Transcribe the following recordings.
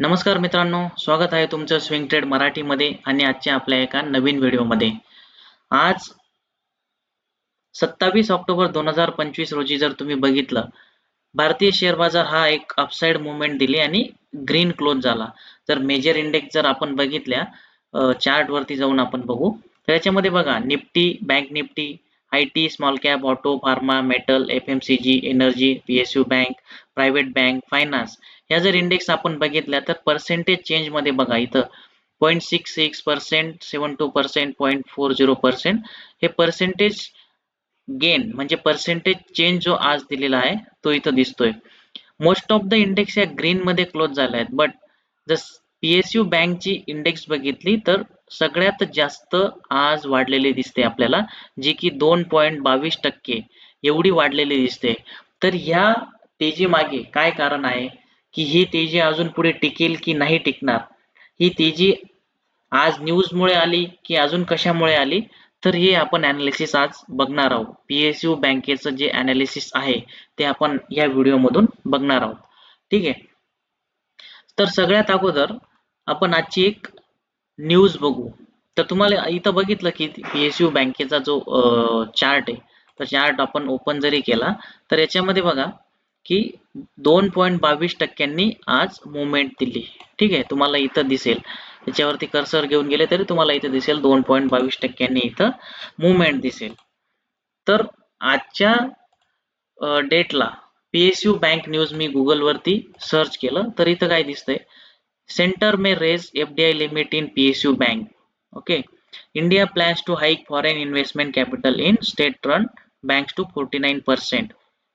नमस्कार मित्रांनो स्वागत आहे तुमचं स्विंग ट्रेड मराठीमध्ये आणि आजच्या आपल्या एका नवीन व्हिडिओमध्ये. आज सत्तावीस ऑक्टोबर दोन हजार पंचवीस रोजी जर तुम्ही बघितलं भारतीय शेअर बाजार हा एक अपसाइड मुवमेंट दिली आणि ग्रीन क्लोज झाला. तर मेजर इंडेक्स जर आपण बघितल्या चार्ट वरती जाऊन आपण बघू तर याच्यामध्ये बघा Nifty bank Nifty I T small cap auto pharma metal F M C G energy P S U bank private bank finance ह्या जर इंडेक्स आपण बघितल्या तर पर्सेंटेज चेंजमध्ये बघा इथं. Point six six percent seven two percent point four zero percent हे percentage gain म्हणजे पर्सेंटेज चेंज जो आज दिलेला आहे तो इथं दिसतोय. मोस्ट ऑफ द इंडेक्स या ग्रीन मध्ये क्लोज झाला आहेत. बट जर पीएसयू बँकची इंडेक्स बघितली तर सगळ्यात जास्त आज वाढलेली दिसते आपल्याला जी की दोन पॉईंट बावीस टक्के एवढी वाढलेली दिसते. तर ह्या तेजी मागे काय कारण आहे? की ही तेजी अजून पुढे टिकेल की नाही टिकणार? ही तेजी आज न्यूजमुळे आली की अजून कशामुळे आली? तर हे आपण अनालिसिस आज बघणार आहोत. पीएसयू बँकेचं जे अनालिसिस आहे ते आपण या व्हिडिओमधून बघणार आहोत. ठीक आहे? तर सगळ्यात अगोदर आपण आजची एक न्यूज बघू. तर तुम्हाला इथं बघितलं की पीएसयू बँकेचा जो चार्ट आहे तर चार्ट आपण ओपन जरी केला तर याच्यामध्ये बघा की दोन पॉईंट बावीस टक्क्यांनी आज मुवमेंट दिली. ठीक आहे? तुम्हाला इथं दिसेल. त्याच्यावरती कर्सर घेऊन गेले तरी तुम्हाला इथं दिसेल दोन पॉईंट बावीस टक्क्यांनी इथं मुवमेंट दिसेल. तर आजच्या डेटला पीएसयू बँक न्यूज मी गुगलवरती सर्च केलं तर इथं काय दिसतंय? Centre may raise FDI limit in PSU bank okay India plans to hike foreign investment capital in state run banks to forty nine percent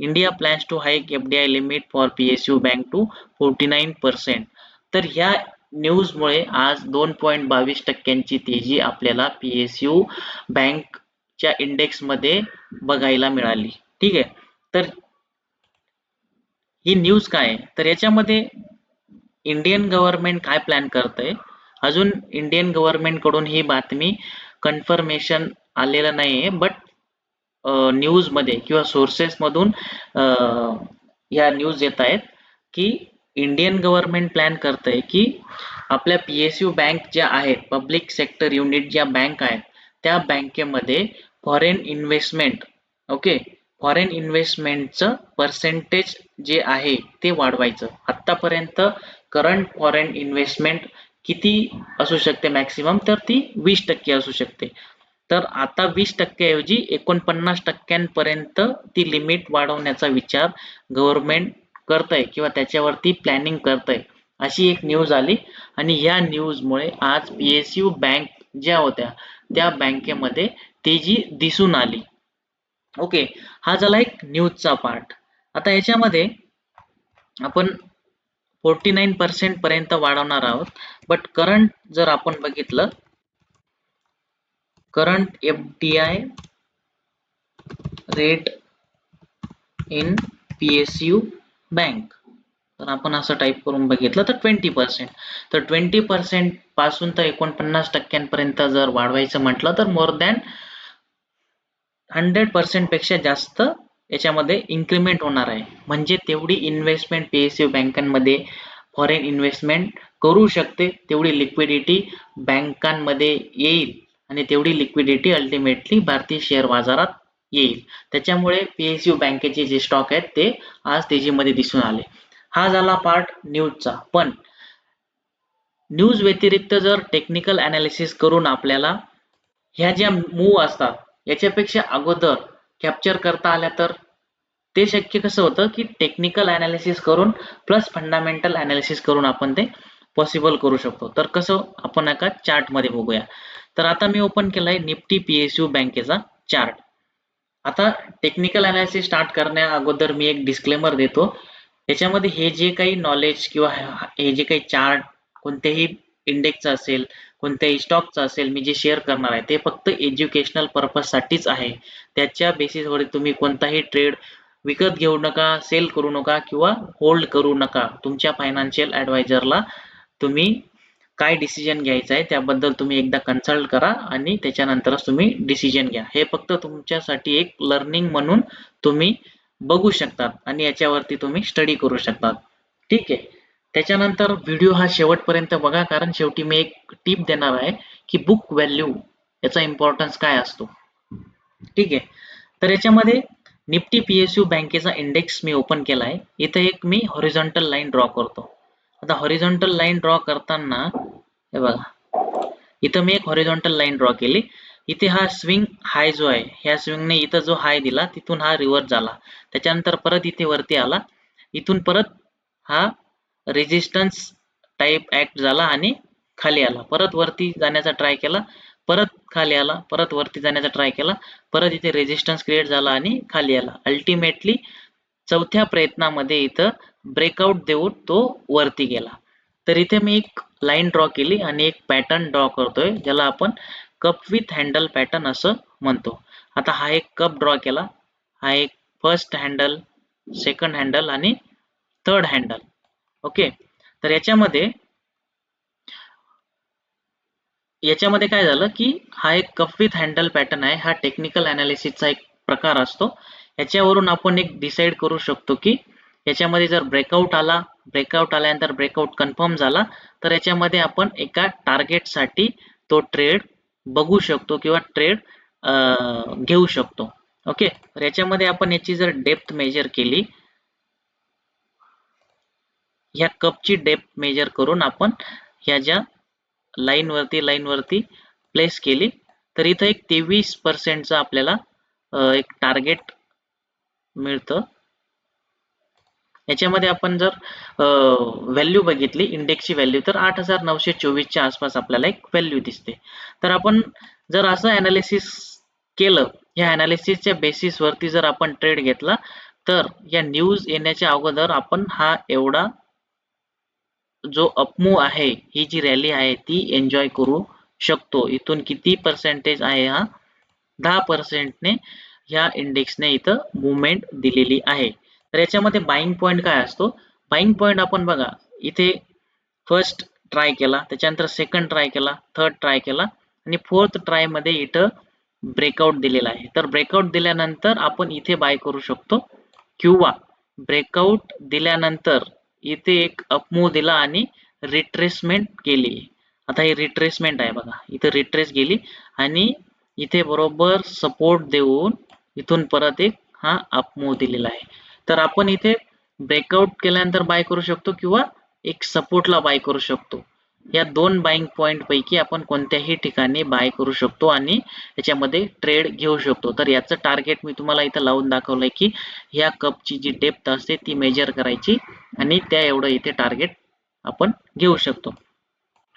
India plans to hike FDI limit for PSU bank to forty nine percent तर ह्या न्यूजमुळे आज दोन point बावीस टक्क्यांची तेजी आपल्याला PSU बँकच्या इंडेक्समध्ये बघायला मिळाली. ठीक आहे? तर ही न्यूज काय आहे? तर याच्यामध्ये इंडियन गव्हर्नमेंट काय प्लॅन करतंय? अजून इंडियन गव्हर्नमेंटकडून ही बातमी कन्फर्मेशन आलेलं नाहीये बट न्यूजमध्ये किंवा सोर्सेस मधून या न्यूज येत आहेत की इंडियन गव्हर्नमेंट प्लॅन करतंय की आपल्या पीएसयू बँक ज्या आहेत पब्लिक सेक्टर युनिट ज्या बँक आहेत त्या बँकेमध्ये फॉरेन इन्व्हेस्टमेंट ओके फॉरेन इन्व्हेस्टमेंटचं पर्सेंटेज जे आहे ते वाढवायचं. आतापर्यंत करंट फॉरेन इन्व्हेस्टमेंट किती असू शकते मॅक्सिमम तर ती वीस टक्के असू शकते. तर आता वीस टक्क्याऐवजी एकोणपन्नास टक्क्यांपर्यंत ती लिमिट वाढवण्याचा विचार गव्हर्नमेंट करतंय किंवा त्याच्यावरती प्लॅनिंग करतंय. अशी एक न्यूज आली आणि या न्यूजमुळे आज पी एस यू बँक ज्या होत्या त्या बँकेमध्ये तेजी दिसून आली. ओके हा झाला एक न्यूजचा पार्ट आता याच्यामध्ये आपण फोर्टी नाईन पर्सेंट पर्यंत वाढवणार आहोत बट करंट जर आपण बघितलं current F D I rate in P S U bank. तर आपण असं टाईप करून बघितलं तर ट्वेंटी पर्सेंट तर ट्वेंटी पर्सेंटपासून तर एकोणपन्नास टक्क्यांपर्यंत जर वाढवायचं म्हटलं तर मोर दॅन हंड्रेड पर्सेंटपेक्षा जास्त याच्यामध्ये इन्क्रीमेंट होणार आहे. म्हणजे तेवढी इन्व्हेस्टमेंट पी एस यू बँकांमध्ये फॉरेन इन्व्हेस्टमेंट करू शकते. तेवढी लिक्विडिटी बँकांमध्ये येईल. आणि तेवढी लिक्विडिटी अल्टिमेटली भारतीय शेअर बाजारात येईल. त्याच्यामुळे पीएसयू बँकेचे जे स्टॉक आहेत ते आज तेजीमध्ये दिसून आले. हा झाला पार्ट न्यूजचा पण न्यूज व्यतिरिक्त जर टेक्निकल अनालिसिस करून आपल्याला ह्या ज्या मूव असतात याच्यापेक्षा अगोदर कॅप्चर करता आल्या तर ते शक्य कसं होतं की टेक्निकल अनालिसिस करून प्लस फंडामेंटल अनालिसिस करून आपण ते पॉसिबल करू शकतो. तर कसं आपण एका चार्टमध्ये बघूया. तर आता मी ओपन केलाय निफ्टी पीएसयू बँकेचा चार्ट आता टेक्निकल अनालिसिस स्टार्ट करण्या अगोदर मी एक डिस्क्लेमर देतो. याच्यामध्ये हे जे काही नॉलेज किंवा हे जे काही चार्ट कोणत्याही इंडेक्सचं असेल कोणत्याही स्टॉकचं असेल मी जे शेअर करणार आहे ते फक्त एज्युकेशनल पर्पजसाठीच आहे. त्याच्या बेसिसवर तुम्ही कोणताही ट्रेड विकत घेऊ नका सेल करू नका किंवा होल्ड करू नका. तुमच्या फायनान्शियल ॲडवायझरला तुम्ही काय डिसिजन घ्यायचं आहे त्याबद्दल तुम्ही एकदा कन्सल्ट करा आणि त्याच्यानंतरच तुम्ही डिसिजन घ्या. हे फक्त तुमच्यासाठी एक लर्निंग म्हणून तुम्ही बघू शकतात आणि याच्यावरती तुम्ही स्टडी करू शकतात. ठीक आहे? त्याच्यानंतर व्हिडिओ हा शेवटपर्यंत बघा कारण शेवटी मी एक टीप देणार आहे की बुक व्हॅल्यू याचा इम्पॉर्टन्स काय असतो. ठीक आहे? तर याच्यामध्ये निफ्टी पीएसयू बँकेचा इंडेक्स मी ओपन केला आहे. इथं एक मी हॉरिझॉन्टल लाईन ड्रॉ करतो. आता हॉरिझॉन्टल लाईन ड्रॉ करताना हे बघा. इथं मी एक हॉरिझॉन्टल लाईन ड्रॉ केली. इथे हा स्विंग हाय जो आहे ह्या स्विंगने इथं जो हाय दिला तिथून हा रिव्हर्स झाला. त्याच्यानंतर परत इथे वरती आला. इथून परत हा रेजिस्टन्स टाईप ऍक्ट झाला आणि खाली आला. परत वरती जाण्याचा ट्राय केला परत खाली आला परत वरती जाण्याचा ट्राय केला परत इथे रेजिस्टन्स क्रिएट झाला आणि खाली आला. अल्टिमेटली चौथ्या प्रयत्नामध्ये इथं ब्रेकआउट देऊन तो वरती गेला. तर इथे मी एक लाईन ड्रॉ केली आणि एक पॅटर्न ड्रॉ करतोय ज्याला आपण कप विथ हँडल पॅटर्न असं म्हणतो. आता हा एक कप ड्रॉ केला. हा एक फर्स्ट हँडल सेकंड हँडल आणि थर्ड हँडल ओके तर याच्यामध्ये याच्यामध्ये काय झालं की हा एक कप विथ हँडल पॅटर्न आहे. हा टेक्निकल अनालिसिसचा एक प्रकार असतो. याच्यावरून आपण एक डिसाईड करू शकतो की याच्यामध्ये जर ब्रेकआउट आला ब्रेकआउट आल्यानंतर ब्रेकआउट कन्फर्म झाला तर याच्यामध्ये आपण एका टार्गेटसाठी तो ट्रेड बघू शकतो किंवा ट्रेड घेऊ शकतो. ओके तर याच्यामध्ये आपण याची जर डेप्थ मेजर केली ह्या कपची डेप्थ मेजर करून आपण ह्या ज्या लाईनवरती लाईनवरती प्लेस केली तर इथं एक तेवीस पर्सेंटचं आपल्याला एक टार्गेट मिळतं. याच्यामध्ये आपण जर व्हॅल्यू बघितली इंडेक्सची व्हॅल्यू तर आठ हजार नऊशे चोवीसच्या आसपास आपल्याला एक व्हॅल्यू दिसते. तर आपण जर असं अनालिसिस केलं ह्या अनालिसिसच्या बेसिसवरती जर आपण ट्रेड घेतला तर या न्यूज येण्याच्या अगोदर आपण हा एवढा जो अपमू आहे ही जी रॅली आहे ती एन्जॉय करू शकतो. इथून किती पर्सेंटेज आहे हा? दहा पर्सेंटने ह्या इंडेक्सने इथं मुवमेंट दिलेली आहे. तर याच्यामध्ये बाईंग पॉईंट काय असतो? बाईंग पॉईंट आपण बघा इथे फर्स्ट ट्राय केला त्याच्यानंतर सेकंड ट्राय केला थर्ड ट्राय केला आणि फोर्थ ट्रायमध्ये इथं ब्रेकआउट दिलेला आहे. तर ब्रेकआउट दिल्यानंतर आपण इथे बाय करू शकतो किंवा ब्रेकआउट दिल्यानंतर इथे एक अपमूव दिला आणि रिट्रेसमेंट केली. आता हे रिट्रेसमेंट आहे बघा इथे रिट्रेस गेली आणि इथे बरोबर सपोर्ट देऊन इथून परत एक हा अपमूव दिलेला आहे. तर आपण इथे ब्रेकआउट केल्यानंतर बाय करू शकतो किंवा एक सपोर्टला बाय करू शकतो. या दोन बाईंग पॉईंट पैकी आपण कोणत्याही ठिकाणी बाय करू शकतो आणि याच्यामध्ये ट्रेड घेऊ शकतो. तर याचं टार्गेट मी तुम्हाला इथं लावून दाखवलंय की ह्या कपची जी डेप्थ असते ती मेजर करायची आणि त्या एवढं इथे टार्गेट आपण घेऊ शकतो.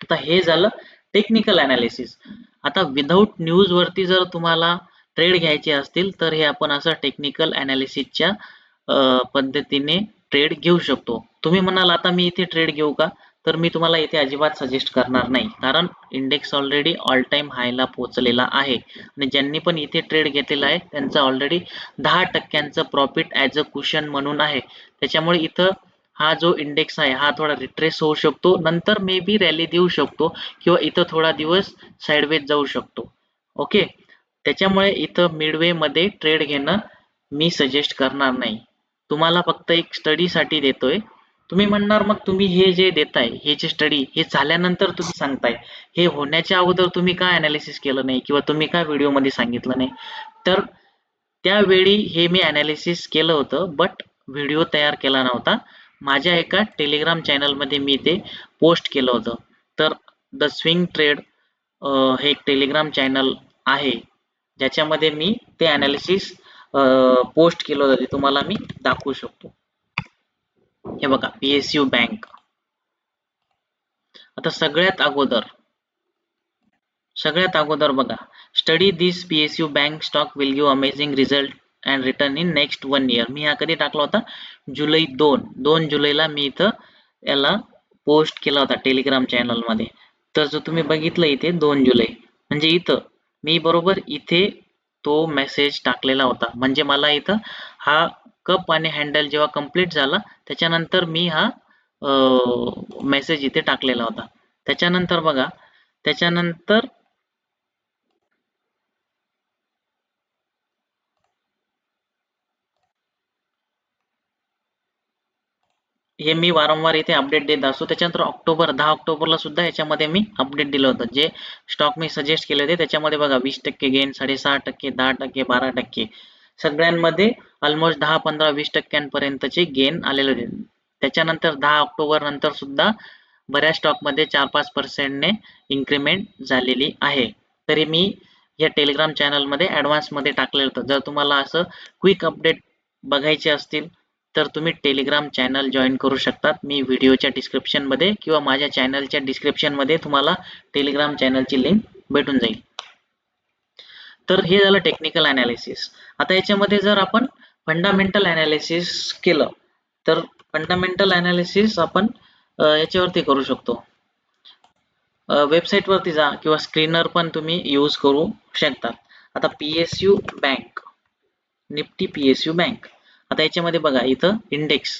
आता हे झालं टेक्निकल अनालिसिस आता विदाऊट न्यूज वरती जर तुम्हाला ट्रेड घ्यायचे असतील तर हे आपण असं टेक्निकल अनालिसिसच्या पद्धतीने ट्रेड घेऊ शकतो. तुम्ही म्हणाल आता मी इथे ट्रेड घेऊ का? तर मी तुम्हाला इथे अजिबात सजेस्ट करणार नाही. कारण इंडेक्स ऑलरेडी ऑल टाइम हायला पोहोचलेला आहे. आणि ज्यांनी पण इथे ट्रेड घेतलेला आहे त्यांचा ऑलरेडी दहा टक्क्यांचं प्रॉफिट ॲज अ कुशन म्हणून आहे. त्याच्यामुळे इथं हा जो इंडेक्स आहे हा थोडा रिट्रेस होऊ शकतो. नंतर मे बी रॅली देऊ शकतो किंवा इथं थोडा दिवस साईडवेज जाऊ शकतो. ओके त्याच्यामुळे इथं मिडवे मध्ये ट्रेड घेणं मी सजेस्ट करणार नाही. तुम्हाला फक्त एक स्टडीसाठी देतोय. तुम्ही म्हणणार मग तुम्ही हे जे देताय हे जे स्टडी हे झाल्यानंतर तुम्ही सांगताय. हे होण्याच्या अगोदर तुम्ही काय अनालिसिस केलं नाही किंवा तुम्ही काय व्हिडिओमध्ये सांगितलं नाही? तर त्यावेळी हे मी अनालिसिस केलं होतं बट व्हिडिओ तयार केला नव्हता. माझ्या एका टेलिग्राम चॅनलमध्ये मी ते पोस्ट केलं होतं. तर द स्विंग ट्रेड हे एक टेलिग्राम चॅनल आहे ज्याच्यामध्ये मी ते अनालिसिस पोस्ट केलं होतं ते तुम्हाला मी दाखवू शकतो. हे बघा पीएसयू बँक आता सगळ्यात अगोदर सगळ्यात अगोदर बघा study this PSU bank stock will give amazing result and return in next one year मी हा कधी टाकला होता? जुलै दोन दोन जुलैला मी इथं याला पोस्ट केला होता टेलिग्राम चॅनलमध्ये तर जर तुम्ही बघितलं इथे दोन जुलै. म्हणजे इथं मी बरोबर इथे तो मेसेज टाकलेला होता. म्हणजे मला इथं हा कप आणि हँडल जेव्हा कंप्लीट झाला त्याच्यानंतर मी हा मेसेज इथे टाकलेला होता. त्याच्यानंतर बघा त्याच्यानंतर हे मी वारंवार इथे अपडेट देत असतो. त्याच्यानंतर ऑक्टोबर दहा ऑक्टोबरला सुद्धा याच्यामध्ये मी अपडेट दिलं होतं. जे स्टॉक मी सजेस्ट केले होते त्याच्यामध्ये बघा वीस टक्के गेन साडेसहा टक्के दहा टक्के बारा टक्के. सगळ्यांमध्ये ऑलमोस्ट दहा पंधरा वीस टक्क्यांपर्यंतचे गेन आलेले होते. त्याच्यानंतर दहा ऑक्टोबर नंतर सुद्धा बऱ्याच स्टॉकमध्ये चार पाच पर्सेंटने इन्क्रीमेंट झालेली आहे. तरी मी या टेलिग्राम चॅनलमध्ये ॲडव्हान्समध्ये टाकलेलं होतं. जर तुम्हाला असं क्विक अपडेट बघायचे असतील तर तुम्ही टेलिग्राम चॅनल जॉईन करू शकतात. मी व्हिडिओच्या डिस्क्रिप्शनमध्ये किंवा माझ्या चॅनलच्या डिस्क्रिप्शनमध्ये तुम्हाला टेलिग्राम चॅनलची लिंक भेटून जाईल. तर हे झालं टेक्निकल अनालिसिस आता याच्यामध्ये जर आपण फंडामेंटल अनालिसिस केलं तर फंडामेंटल अनालिसिस आपण याच्यावरती करू शकतो. वेबसाईट वरती जा किंवा स्क्रीनर पण तुम्ही यूज करू शकता आता P S U bank Nifty P S U bank आता याच्यामध्ये बघा इथं इंडेक्स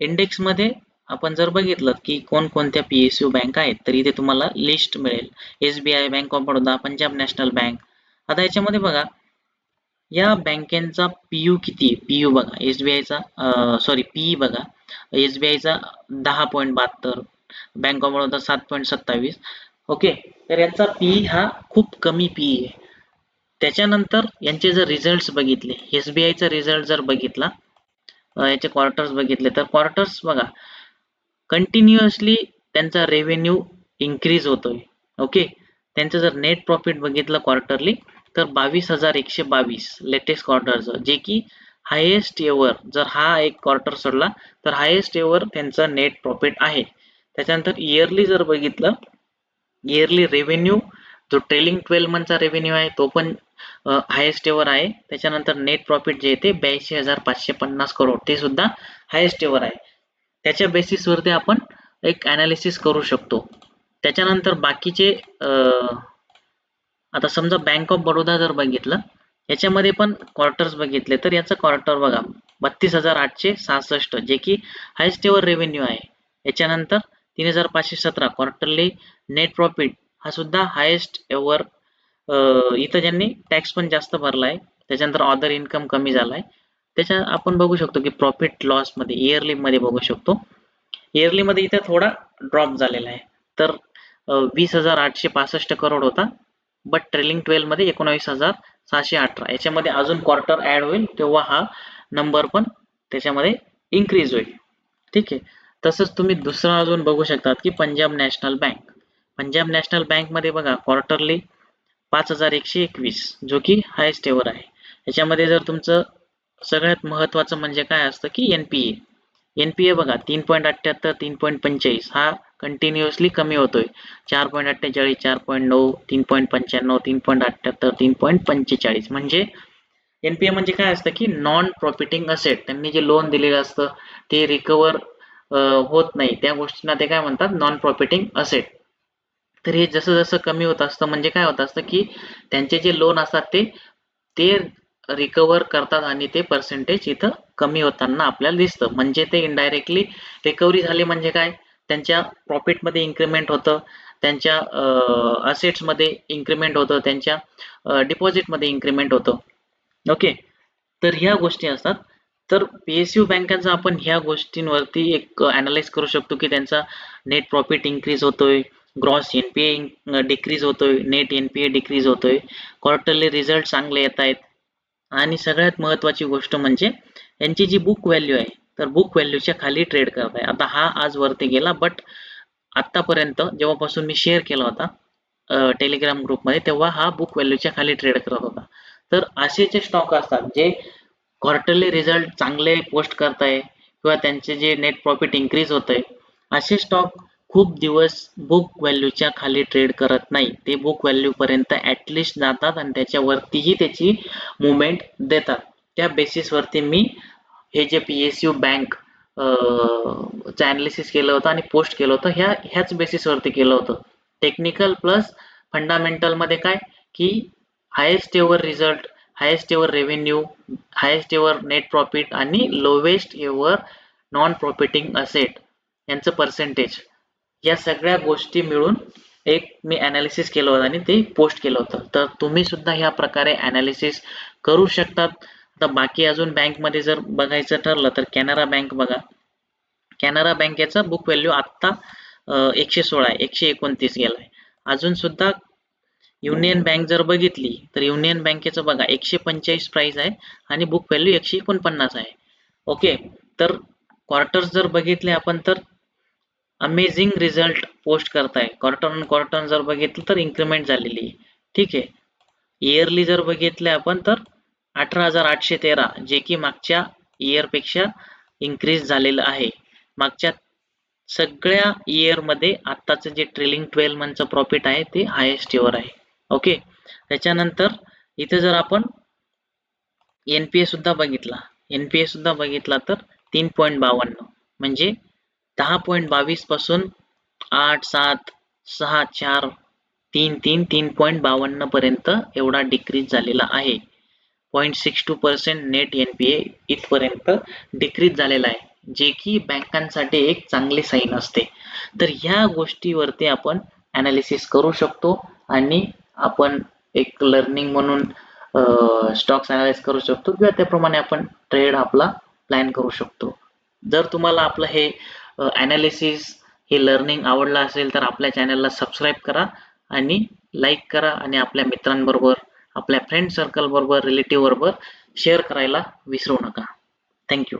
इंडेक्समध्ये आपण जर बघितलं की कोणकोणत्या पी एस यू बँक आहेत तर इथे तुम्हाला लिस्ट मिळेल. S B I Bank of Baroda Punjab National Bank आता याच्यामध्ये बघा या बँकेचा पीयू किती? पीयू बघा एस बी आयचा सॉरी पीई बघा. एस बी आयचा दहा पॉईंट बहात्तर बँक ऑफ बडोदा सात पॉईंट सत्तावीस. ओके तर याचा पीई हा खूप कमी पीई आहे. त्याच्यानंतर यांचे जर रिझल्ट बघितले एस बी आयचा रिझल्ट जर बघितला याचे क्वार्टर्स बघितले तर क्वार्टर्स बघा कंटिन्युअसली त्यांचा रेव्हेन्यू इन्क्रीज होतोय. ओके त्यांचं जर नेट प्रॉफिट बघितलं क्वार्टरली तर बावीस हजार एकशे बावीस लेटेस्ट क्वार्टरचं जे की हायेस्ट एवर जर हा एक क्वार्टर सोडला तर हायेस्ट एवर त्यांचा नेट प्रॉफिट आहे. त्याच्यानंतर इयरली जर बघितलं इयरली रेव्हेन्यू जो ट्रेलिंग ट्वेल्व मंथचा रेव्हेन्यू आहे तो पण हायेस्ट एवर आहे. त्याच्यानंतर नेट प्रॉफिट जे आहे ते ब्याऐंशी हजार पाचशे पन्नास करोड ते सुद्धा हायेस्ट एवर आहे. त्याच्या बेसिसवरती आपण एक अनालिसिस करू शकतो. त्याच्यानंतर बाकीचे आता समजा बँक ऑफ बडोदा जर बघितलं याच्यामध्ये पण क्वार्टर्स बघितले तर याचं क्वार्टर बघा. बत्तीस हजार आठशे सहासष्ट जे की हायेस्ट एवर रेव्हेन्यू आहे. याच्यानंतर तीन हजार पाचशे सतरा क्वार्टरली नेट प्रॉफिट हा सुद्धा हायेस्ट एवर इथं ज्यांनी टॅक्स पण जास्त भरला आहे त्याच्यानंतर अदर इन्कम कमी झाला आहे त्याच्या आपण बघू शकतो की प्रॉफिट लॉसमध्ये इयरली मध्ये बघू शकतो. इयरली मध्ये इथे थोडा ड्रॉप झालेला आहे. तर वीस हजार आठशे पासष्ट करोड होता बट ट्रेलिंग ट्वेल्वमध्ये एकोणावीस हजार सहाशे अठरा. याच्यामध्ये अजून क्वार्टर ऍड होईल तेव्हा हा नंबर पण त्याच्यामध्ये इन्क्रीज होईल. ठीक आहे? तसंच तुम्ही दुसरं अजून बघू शकतात की Punjab National Bank Punjab National बँकमध्ये बघा क्वार्टरली पाच हजार एकशे एकवीस जो की हायस्ट एवर आहे. याच्यामध्ये जर तुमचं सगळ्यात महत्वाचं म्हणजे काय असतं की एनपीए एनपीए बघा तीन पॉईंट अठ्ठ्याहत्तर तीन पॉईंट पंचेचाळीस हा कंटिन्युअसली कमी होतोय. चार पॉईंट अठ्ठेचाळीस चार पॉईंट नऊ तीन पॉईंट पंच्याण्णव तीन पॉईंट अठ्ठ्याहत्तर तीन पॉईंट पंचेचाळीस. म्हणजे एनपीए म्हणजे काय असतं की नॉन प्रॉफिटिंग असेट त्यांनी जे लोन दिलेलं असतं ते रिकवर होत नाही. त्या गोष्टींना ते काय म्हणतात? नॉन प्रॉफिटिंग असेट तर हे जसं जसं कमी होत असतं म्हणजे काय होत असतं की त्यांचे जे लोन असतात ते ते रिकवर करतात आणि ते पर्सेंटेज इथं कमी होताना आपल्याला दिसतं. म्हणजे ते इनडायरेक्टली रिकव्हरी झाली म्हणजे काय? त्यांच्या प्रॉफिटमध्ये इन्क्रीमेंट होतं त्यांच्या असेट्समध्ये इन्क्रीमेंट होतं त्यांच्या डिपॉझिटमध्ये इन्क्रीमेंट होतं. ओके तर ह्या गोष्टी असतात. तर पी एस यू बँकांचा आपण ह्या गोष्टींवरती एक अनालाइज करू शकतो की त्यांचा नेट प्रॉफिट इन्क्रीज होतोय. ग्रॉस एनपीए डिक्रीज होतोय नेट एनपीए डिक्रीज होतोय. क्वार्टरली रिझल्ट चांगले येत आहेत. आणि सगळ्यात महत्वाची गोष्ट म्हणजे यांची जी बुक व्हॅल्यू आहे तर बुक व्हॅल्यूच्या खाली ट्रेड करत आहे. आता हा आज वरती गेला बट आतापर्यंत जेव्हापासून मी शेअर केला होता टेलिग्राम ग्रुपमध्ये तेव्हा हा बुक व्हॅल्यूच्या खाली ट्रेड करत होता. तर असे जे स्टॉक असतात जे क्वार्टरली रिझल्ट चांगले पोस्ट करताय किंवा त्यांचे जे नेट प्रॉफिट इन्क्रीज होत आहे असे स्टॉक खूप दिवस बुक व्हॅल्यूच्या खाली ट्रेड करत नाही. ते बुक व्हॅल्यू पर्यंत जातात आणि त्याच्यावरतीही त्याची मुवमेंट देतात. त्या बेसिसवरती मी हे जे पी एस यू बँक चं अनालिसिस केलं होतं आणि पोस्ट केलं होतं ह्या ह्याच बेसिसवरती केलं होतं. टेक्निकल प्लस फंडामेंटलमध्ये काय? की highest ever result highest ever revenue highest ever net profit आणि lowest ever non profiting asset यांचं पर्सेंटेज या सगळ्या गोष्टी मिळून एक मी अनालिसिस केलं होतं आणि ते पोस्ट केलं होतं. तर तुम्ही सुद्धा ह्या प्रकारे अनालिसिस करू शकतात. आता बाकी अजून बँकमध्ये जर बघायचं ठरलं तर कॅनरा बँक बघा. कॅनरा बँकेचा बुक व्हॅल्यू आत्ता एकशे सोळा आहे एकशे एकोणतीस गेलाय. अजून सुद्धा युनियन बँक जर बघितली तर युनियन बँकेचं बघा एकशे पंचेचाळीस प्राइस आहे आणि बुक व्हॅल्यू एकशे एकोणपन्नास आहे. ओके तर क्वार्टर्स जर बघितले आपण तर अमेझिंग रिझल्ट पोस्ट करताय. क्वार्टर ऑन क्वार्टर जर बघितलं तर इन्क्रीमेंट झालेली आहे. ठीक आहे? इयरली जर बघितले आपण तर अठरा हजार आठशे तेरा जे की मागच्या इयरपेक्षा इन्क्रीज झालेलं आहे. मागच्या सगळ्या इयरमध्ये आत्ताचं जे ट्रेलिंग ट्वेल्व मंथचं प्रॉफिट आहे ते हायेस्ट इवर आहे. ओके त्याच्यानंतर इथे जर आपण एन पी ए सुद्धा बघितला. एन पी ए सुद्धा बघितला तर तीन पॉईंट बावन्न म्हणजे दहा पॉईंट बावीसपासून आठ सात सहा चार तीन तीन तीन पॉईंट बावन्न पर्यंत एवढा डिक्रीज झालेला आहे. Point six two percent net N P A इथपर्यंत डिक्रीज झालेला आहे जे की बँकांसाठी एक चांगली साईन असते. तर ह्या गोष्टीवरती आपण अनालिसिस करू शकतो आणि आपण एक लर्निंग म्हणून स्टॉक्स अनालाइज करू शकतो किंवा त्याप्रमाणे आपण ट्रेड आपला प्लॅन करू शकतो. जर तुम्हाला आपलं हे ॲनालिसिस हे लर्निंग आवडलं असेल तर आपल्या चॅनलला सबस्क्राईब करा आणि लाईक करा आणि आपल्या मित्रांबरोबर आपल्या फ्रेंड सर्कल बरोबर रिलेटिव्ह बरोबर शेअर करायला विसरू नका. थँक्यू